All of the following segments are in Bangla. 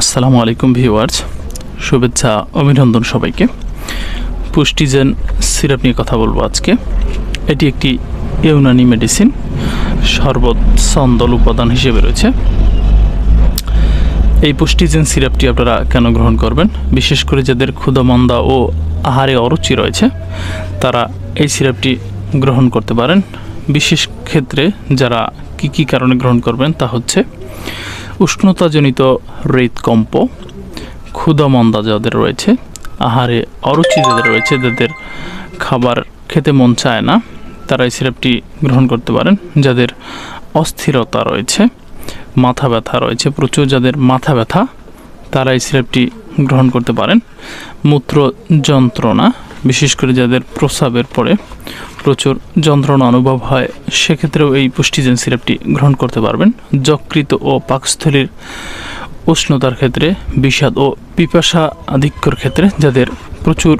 আসসালামু আলাইকুম ভিউয়ার্স। শুভেচ্ছা, অভিনন্দন সবাইকে। পুষ্টিজেন সিরাপ নিয়ে কথা বলব আজকে। এটি একটি ইউনানি মেডিসিন, শরবত সন্দল উপাদান হিসেবে রয়েছে। এই পুষ্টিজেন সিরাপটি আপনারা কেন গ্রহণ করবেন? বিশেষ করে যাদের ক্ষুধামন্দা ও আহারে অরুচি রয়েছে, তারা এই সিরাপটি গ্রহণ করতে পারেন। বিশেষ ক্ষেত্রে যারা কি কি কারণে গ্রহণ করবেন তা হচ্ছে উষ্ণতাজনিত হৃদকম্প ক্ষুধামন্দা যাদের রয়েছে, আহারে অরুচি যাদের রয়েছে, যাদের খাবার খেতে মন চায় না তারা এই সিরাপটি গ্রহণ করতে পারেন। যাদের অস্থিরতা রয়েছে, মাথা ব্যথা রয়েছে, প্রচুর যাদের মাথা ব্যথা তারা এই সিরাপটি গ্রহণ করতে পারেন। মূত্র যন্ত্রণা বিশেষ করে যাদের প্রস্রাবের পরে প্রচুর যন্ত্রণা অনুভব হয়, সেক্ষেত্রেও এই পুষ্টিজেন সিরাপটি গ্রহণ করতে পারবেন। যকৃত ও পাকস্থলীর উষ্ণতার ক্ষেত্রে, বিষাদ ও পিপাসা আধিক্যর ক্ষেত্রে যাদের প্রচুর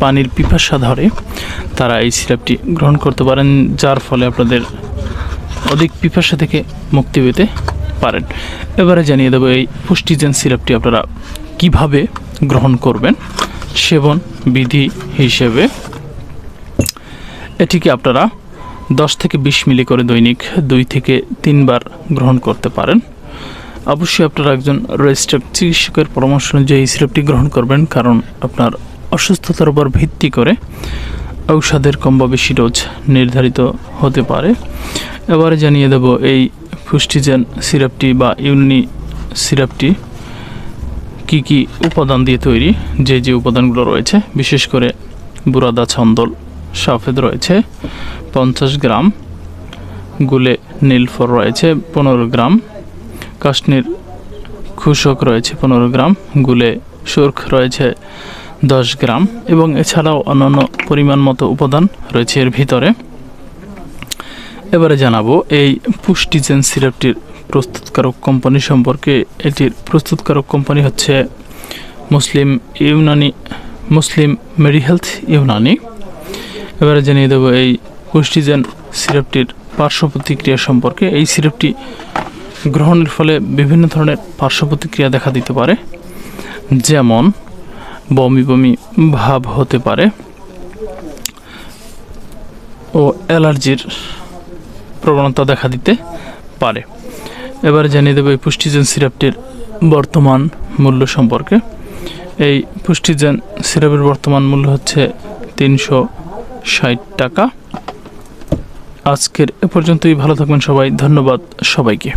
পানির পিপাসা ধরে, তারা এই সিরাপটি গ্রহণ করতে পারেন, যার ফলে আপনাদের অধিক পিপাসা থেকে মুক্তি পেতে পারেন। এবারে জানিয়ে দেবো এই পুষ্টিজেন সিরাপটি আপনারা কীভাবে গ্রহণ করবেন, সেবন বিধি হিসেবে এটিকে আপনারা দশ থেকে বিশ মিলি করে দৈনিক দুই থেকে তিনবার গ্রহণ করতে পারেন। অবশ্যই আপনারা একজন রেজিস্টার্ড চিকিৎসকের পরামর্শ অনুযায়ী এই সিরাপটি গ্রহণ করবেন, কারণ আপনার অসুস্থতার উপর ভিত্তি করে ঔষধের কম বা বেশি ডোজ নির্ধারিত হতে পারে। এবারে জানিয়ে দেব এই পুষ্টিজেন সিরাপটি বা ইউনি সিরাপটি কি কি উপাদান দিয়ে তৈরি, যে যে উপাদানগুলো রয়েছে, বিশেষ করে বুরাদা, ছন্দল সাফেদ রয়েছে, পঞ্চাশ গ্রাম। গুলে নীলফর রয়েছে, পনেরো গ্রাম। কাশ্মীর খুশক রয়েছে, পনেরো গ্রাম। গুলে সুর্খ রয়েছে, দশ গ্রাম। এবং এছাড়াও অন্যান্য পরিমাণ মতো উপাদান রয়েছে এর ভিতরে। এবারে জানাব, এই পুষ্টিজেন সিরাপটির প্রস্তুতকারক কোম্পানি সম্পর্কে। এটির প্রস্তুতকারক কোম্পানি হচ্ছে মুসলিম ইউনানি, মুসলিম মেডি হেলথ ইউনানি। এবারে জানিয়ে দেবো এই পুষ্টিজেন সিরাপটির পার্শ্ব প্রতিক্রিয়া সম্পর্কে। এই সিরাপটি গ্রহণের ফলে বিভিন্ন ধরনের পার্শ্ব প্রতিক্রিয়া দেখা দিতে পারে, যেমন বমি বমি ভাব হতে পারে ও অ্যালার্জির প্রবণতা দেখা দিতে পারে। এবারে জানিয়ে দেবো এই পুষ্টিজেন সিরাপটির বর্তমান মূল্য সম্পর্কে। এই পুষ্টিজেন সিরাপের বর্তমান মূল্য হচ্ছে তিনশো ষাট টাকা। আজকের এ পর্যন্তই ভালো থাকবেন সবাই ধন্যবাদ সবাইকে।